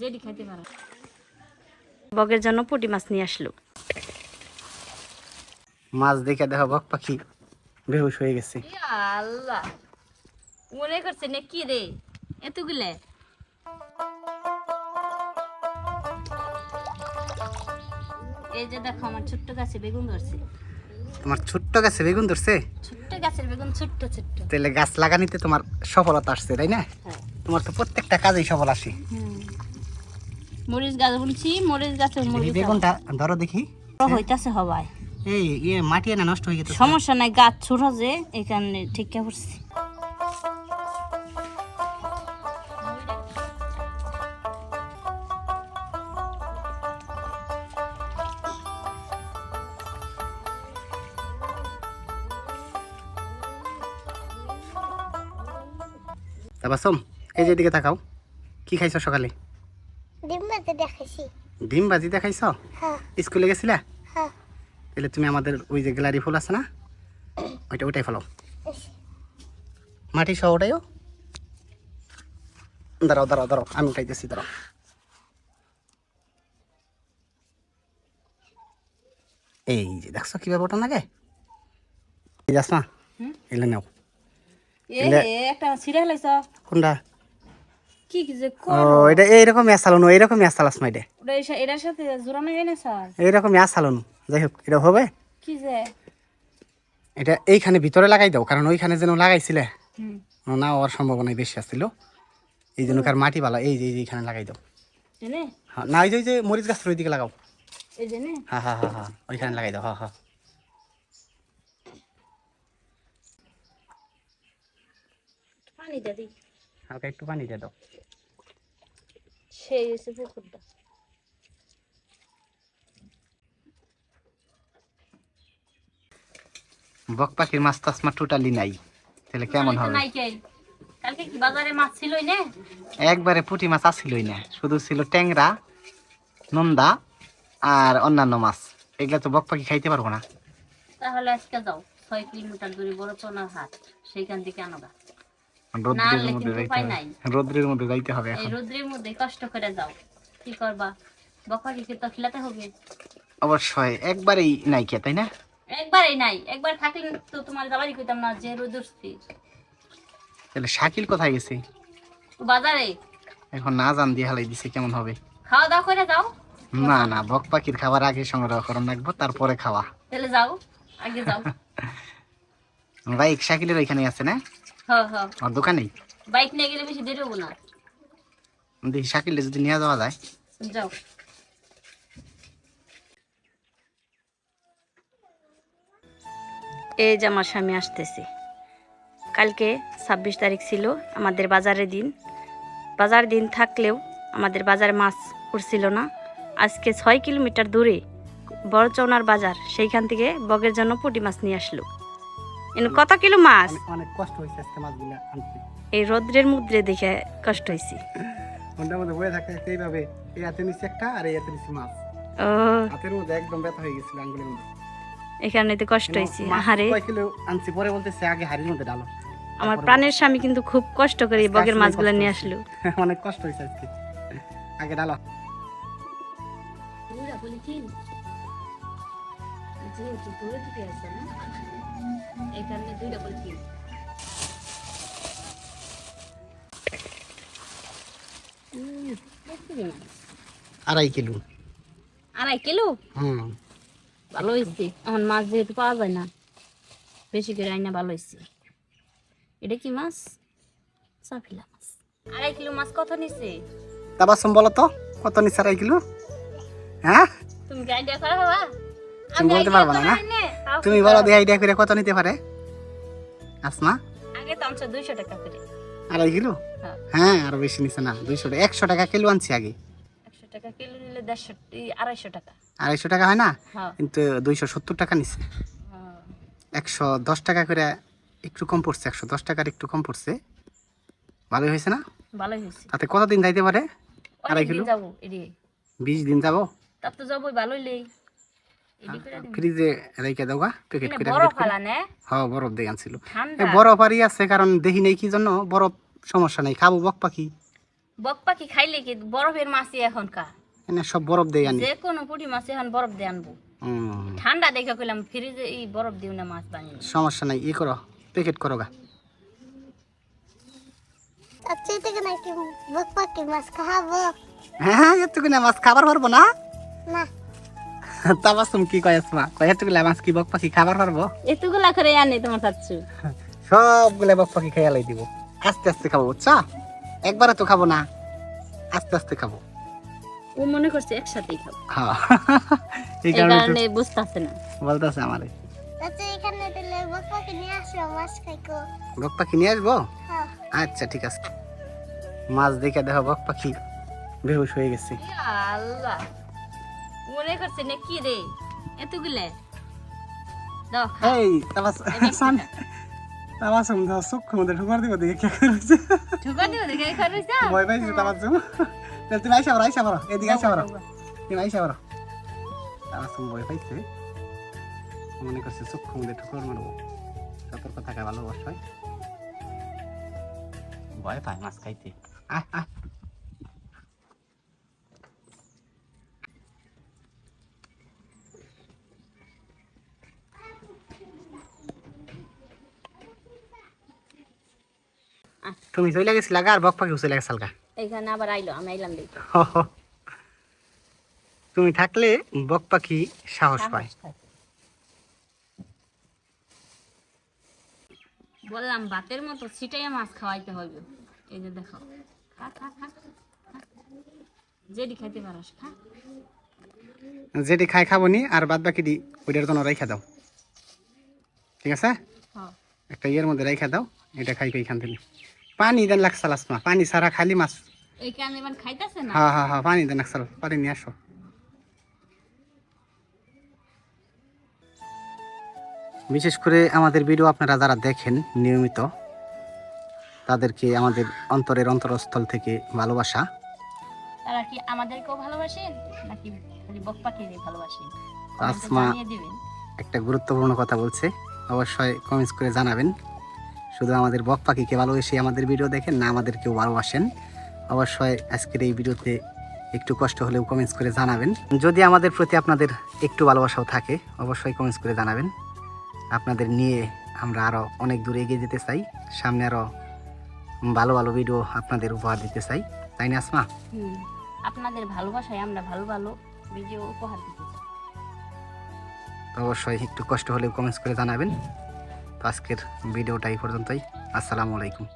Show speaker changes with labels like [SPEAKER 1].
[SPEAKER 1] যেটি খাইতে পারো।
[SPEAKER 2] বগের জন্য পুঁটি মাছ নিয়ে আসলো।
[SPEAKER 3] মাছ দেখে দেখো বক পাখি বেহুশ হয়ে গেছে।
[SPEAKER 1] ইয়া আল্লাহ মনে করছে না কি রে? এতগুলে। এই যে দেখো আমার ছোট্ট গাছে বেগুন ধরছে।
[SPEAKER 3] তোমার ছোট্ট গাছে বেগুন ধরছে?
[SPEAKER 1] ছোট্ট গাছের বেগুন ছোট্ট ছোট্ট।
[SPEAKER 3] তাহলে গাছ লাগানিতে তোমার সফলতা আসছে তাই না?
[SPEAKER 1] হ্যাঁ।
[SPEAKER 3] তোমার তো প্রত্যেকটা কাজেই সফল আসে।
[SPEAKER 1] মরিচ গাছ বলছি মরিচ গাছে
[SPEAKER 3] এই
[SPEAKER 1] মরিচ
[SPEAKER 3] বেগুনটা ধরো দেখি।
[SPEAKER 1] হইতাছে হবাই।
[SPEAKER 3] এই ইয়ে মাটি না নষ্ট হয়ে গেছে।
[SPEAKER 1] সমস্যা নাই গাছ ছোট যে এই কারণে ঠিক করছি।
[SPEAKER 3] তারপর সোম এই যে এদিকে তাকাও। কি খাইছো সকালে?
[SPEAKER 4] ভাজা দেখাইছি।
[SPEAKER 3] ডিম ভাজি দেখাইছ?
[SPEAKER 4] হ্যাঁ।
[SPEAKER 3] স্কুলে গেছিলা?
[SPEAKER 4] হ্যাঁ।
[SPEAKER 3] তাহলে তুমি আমাদের ওই যে গ্যালারি ফুল আছে না ওইটা ওটাই ফেলো। মাটি সহ ওটাইও দাঁড়াও দাঁড়াও দাঁড়াও আমি উঠাইতেছি দাঁড়াও। এই যে দেখছ কীভাবে ওটা লাগে এই যাস না এলে নাও। কোনটা?
[SPEAKER 1] কি কি যে
[SPEAKER 3] ও
[SPEAKER 1] করো?
[SPEAKER 3] এটা এইরকম আসালুন এইরকম আসালাস না এটা
[SPEAKER 1] এটার সাথে জোড়ানো যায় না স্যার।
[SPEAKER 3] এইরকম আসালুন যাই হোক এটা হবে।
[SPEAKER 1] কি যে?
[SPEAKER 3] এটা এইখানে ভিতরে লাগাই দাও কারণ ওইখানে যেন লাগাইছিলে। না হওয়ার সম্ভাবনাই বেশি আসছিল এই জন্য কার মাটি ভালো এই যে এইখানে লাগাই দাও। হ্যাঁ না ওই যে মরিচ গাছের ওইদিকে লাগাও।
[SPEAKER 1] এই যে
[SPEAKER 3] হ্যাঁ হ্যাঁ হ্যাঁ হ্যাঁ ওইখানে লাগাই দাও হ্যাঁ হ্যাঁ।
[SPEAKER 1] পানি দে দি।
[SPEAKER 3] হালকা একটু পানি দিয়ে দাও।
[SPEAKER 1] সেই এসে পুকুরটা
[SPEAKER 3] বক পাখির মাছ টাছ মা টোটালি নাই। তাহলে কেমন হবে?
[SPEAKER 1] নাই কে? কালকে কি বাজারে মাছ ছিলই না?
[SPEAKER 3] একবারে পুঁটি মাছ আসিলই না। শুধু ছিল ট্যাংরা নন্দা আর অন্যান্য মাছ। এগুলা তো বক পাখি খাইতে পারব না।
[SPEAKER 1] তাহলে আজকে যাও। ছয় কিলোমিটার দূরে বড় চোনার হাট। সেইখান থেকে আনোগা
[SPEAKER 3] রোদ্রের মধ্যে যাইতে হবে। রোদ্রের মধ্যে যাইতে হবে এখন।
[SPEAKER 1] রোদ্রের মধ্যে কষ্ট করে যাও। কি করবা? বকারিকে তো খিলাতে হবে।
[SPEAKER 3] অবশ্যই একবারেই নাই কে তাই না?
[SPEAKER 1] একবারই নাই। একবার থাকলে তো তোমার যাবারই কইতাম না যে রোদ উঠছি।
[SPEAKER 3] তাহলে শাকিল কোথায় গেছে?
[SPEAKER 1] বাজারে।
[SPEAKER 3] এখন না জান দিয়ে হালাই দিছে কেমন হবে?
[SPEAKER 1] খাওয়া দাওয়া করে যাও।
[SPEAKER 3] না না বক পাখির খাবার আগে সংগ্রহ করুন রাখব তারপরে খাওয়া।
[SPEAKER 1] তাহলে যাও আগে যাও।
[SPEAKER 3] বাইক শাকিলের ওইখানে আছে না? আর দোকানেই
[SPEAKER 1] বাইক নিয়ে গেলে বেশি দেরি হব না।
[SPEAKER 3] দেখি শাকিলে যদি নিয়ে যাওয়া যায়।
[SPEAKER 1] যাও।
[SPEAKER 2] এই যে আমার স্বামী আসতেছে। কালকে ছাব্বিশ তারিখ ছিল আমাদের বাজারের দিন। বাজার দিন থাকলেও আমাদের বাজারে মাছ উঠছিল না। আজকে ছয় কিলোমিটার দূরে বড়চৌনার বাজার সেইখান থেকে বগের জন্য পুঁটি মাছ নিয়ে আসলো। কত কিলো মাছ?
[SPEAKER 3] অনেক কষ্ট হয়েছে আজকে মাছগুলো আনতে।
[SPEAKER 2] এই রৌদ্রের মুদ্রে দেখে কষ্ট হয়েছে
[SPEAKER 3] ঘণ্টার মধ্যে বয়ে থাকতে এইভাবে এই হাতে নিচ্ছে একটা আর এই হাতে নিচ্ছে মাছ।
[SPEAKER 2] ও।
[SPEAKER 3] হাতের মধ্যে একদম ব্যথা হয়ে গেছিল আঙ্গুলের মধ্যে।
[SPEAKER 2] এখানে তো কষ্ট হয়েছে আহারে।
[SPEAKER 3] কয় কিলো আনছি পরে বলতেছে আগে হাড়ির মধ্যে ডালো
[SPEAKER 2] আমার প্রাণের স্বামী কিন্তু খুব কষ্ট করে এই বগের মাছগুলো নিয়ে আসলো।
[SPEAKER 3] অনেক কষ্ট হয়েছে আজকে। আগে ডালো
[SPEAKER 1] দুইটা যেহেতু দূরে থেকে আছে না? কারণে দুইটা বলি
[SPEAKER 3] আড়াই কিলো।
[SPEAKER 1] আড়াই কিলো?
[SPEAKER 3] হুম।
[SPEAKER 1] ভালো হয়েছে। এখন মাছ যেহেতু পাওয়া যায় না বেশি করে আইনা ভালো হয়েছে। এটা কি মাছ? চাপিলা মাছ। আড়াই কিলো মাছ কত নিছে?
[SPEAKER 3] তারপর সোম বলো তো কত নিচ্ছে আড়াই কিলো? হ্যাঁ?
[SPEAKER 1] তুমি কি আইডিয়া করা হবা
[SPEAKER 3] তুমি বলতে পারবা না, না? তুমি বলো দিয়ে আইডিয়া করে কত নিতে পারে। আসমা?
[SPEAKER 1] আগে তো আমছে দুইশো টাকা করে।
[SPEAKER 3] আড়াই কিলো?
[SPEAKER 1] হ্যাঁ।
[SPEAKER 3] হ্যাঁ আরও বেশি নিচ্ছে না দুইশো টাকা। একশো টাকা কিলো আনছি আগে।
[SPEAKER 1] একশো টাকা কিলো নিলে দেড়শো এই আড়াইশো টাকা।
[SPEAKER 3] আড়াইশো টাকা হয় না?
[SPEAKER 1] হ্যাঁ।
[SPEAKER 3] কিন্তু দুইশো সত্তর টাকা নিচ্ছে
[SPEAKER 1] হ্যাঁ।
[SPEAKER 3] একশো দশ টাকা করে একটু কম পড়ছে একশো দশ টাকার একটু কম পড়ছে। ভালোই হয়েছে না?
[SPEAKER 1] ভালোই হয়েছে।
[SPEAKER 3] তাতে কতদিন যাইতে পারে? আড়াই কিলো?
[SPEAKER 1] যাব এডি
[SPEAKER 3] বিশ দিন যাব?
[SPEAKER 1] তার তো যাবোই ভালোই লেই।
[SPEAKER 3] ফ্রিজে রেখে দাও প্যাকেট করে
[SPEAKER 1] বড়
[SPEAKER 3] প্যাকেট করে
[SPEAKER 1] ফালা নে।
[SPEAKER 3] হ্যাঁ বরফ দিয়ে আনছিল। বরফ আরই আছে কারণ দেখি নেই কি জন্য বরফ সমস্যা নেই। খাব বক পাখি।
[SPEAKER 1] বক পাখি খাইলে কি বরফের মাছই এখনকার
[SPEAKER 3] এনে সব বরফ দেই আনি।
[SPEAKER 1] যে কোনো পুঁটি মাছ এখন বরফ দিয়ে আনব। ঠান্ডা দেখে কইলাম ফ্রিজে এই বরফ দিও না মাছ বানিয়ে
[SPEAKER 3] সমস্যা নাই ই করো প্যাকেট করো গা।
[SPEAKER 4] আচ্ছা থেকে নাকি বক পাখি মাছ খাব?
[SPEAKER 3] হ্যাঁ এতটুকু মাছ খাবার পারব না?
[SPEAKER 4] না।
[SPEAKER 3] তাবাসুম কি কয় আসমা? কয় এতটুকু মাছ কি বক পাখি খাবার পারব?
[SPEAKER 1] এতগুলা করে আনে তোমার চাচ্ছু
[SPEAKER 3] সবগুলো বক পাখি খেয়ালাই দিব। আস্তে আস্তে খাব বুঝছা? একবারে তো খাব না। আস্তে আস্তে খাব।
[SPEAKER 1] ও মনে করছে একসাথেই খাব।
[SPEAKER 3] হ্যাঁ এই কারণে
[SPEAKER 1] বুঝতেছে না।
[SPEAKER 3] বলতেছে আমারে।
[SPEAKER 4] আচ্ছা পাখি নিয়ে
[SPEAKER 3] বক পাখি নিয়ে আসব?
[SPEAKER 4] হ্যাঁ।
[SPEAKER 3] আচ্ছা ঠিক আছে। মাছ দেখে দেখো বক পাখি বেহুশ হয়ে গেছে।
[SPEAKER 1] আল্লাহ। মনে করছে না কি রে? এতগুলা। দাও
[SPEAKER 3] এই তাবাস তাবাসুম দাও চক্ষু মধ্যে ঢুকার দিব দেখে কে করেছে
[SPEAKER 1] ঠুকা দিও দেখে এখানে রইছা
[SPEAKER 3] ভয় পাইছে তাবাসুম তাহলে তুমি আইসা বড় আইসা বড় এদিকে আইসা বড় তুমি আইসা বড় তাবাসুম ভয় পাইছে। মনে করছে চক্ষু মধ্যে ঠুকর মারবো। সতর্ক থাকা ভালো অবশ্যই ভয় পায় মাছ খাইতে। আহ আহ। তুমি চলে গেছিলা গা আর বক পাখি চলে গেছাল গা
[SPEAKER 1] এখানে আবার আইলো আমি আইলাম দেখি
[SPEAKER 3] তুমি থাকলে বক পাখি সাহস পায়।
[SPEAKER 1] বললাম ভাতের মতো ছিটাইয়া মাছ খাওয়াইতে হবে এই যে দেখো। খা খা খা খা। যেটি খাইতে পারস খা।
[SPEAKER 3] যেটি খাই খাব নি আর বাদ বাকি দি ওইটার জন্য রাইখা দাও। ঠিক আছে?
[SPEAKER 1] হ্যাঁ।
[SPEAKER 3] একটা ইয়ের মধ্যে রাইখা দাও এটা খাই খাই থেকে পানি দেন লাগসাল আসমা পানি সারা খালি মাছ। হ্যাঁ হ্যাঁ হ্যাঁ পানি দেন পানি নিয়ে আসো। বিশেষ করে আমাদের ভিডিও আপনারা যারা দেখেন নিয়মিত তাদেরকে আমাদের অন্তরের অন্তরস্থল থেকে ভালোবাসা।
[SPEAKER 1] তারা কি আমাদেরকেও ভালোবাসেন নাকি খালি বক ভালোবাসেন
[SPEAKER 3] আসমা- একটা গুরুত্বপূর্ণ কথা বলছে অবশ্যই কমেন্টস করে জানাবেন। শুধু আমাদের বক পাখিকে ভালোবেসে আমাদের ভিডিও দেখেন না আমাদের আমাদেরকেও ভালোবাসেন। অবশ্যই আজকের এই ভিডিওতে একটু কষ্ট হলেও কমেন্টস করে জানাবেন। যদি আমাদের প্রতি আপনাদের একটু ভালোবাসাও থাকে অবশ্যই কমেন্টস করে জানাবেন। আপনাদের নিয়ে আমরা আরও অনেক দূরে এগিয়ে যেতে চাই। সামনে আরও ভালো ভালো ভিডিও আপনাদের উপহার দিতে চাই। তাই না আসমা?
[SPEAKER 1] আপনাদের ভালোবাসায় আমরা ভালো ভালো ভিডিও উপহার দিতে চাই।
[SPEAKER 3] অবশ্যই একটু কষ্ট হলেও কমেন্টস করে জানাবেন। তো আজকের ভিডিওটা এই পর্যন্তই। আসসালামু আলাইকুম।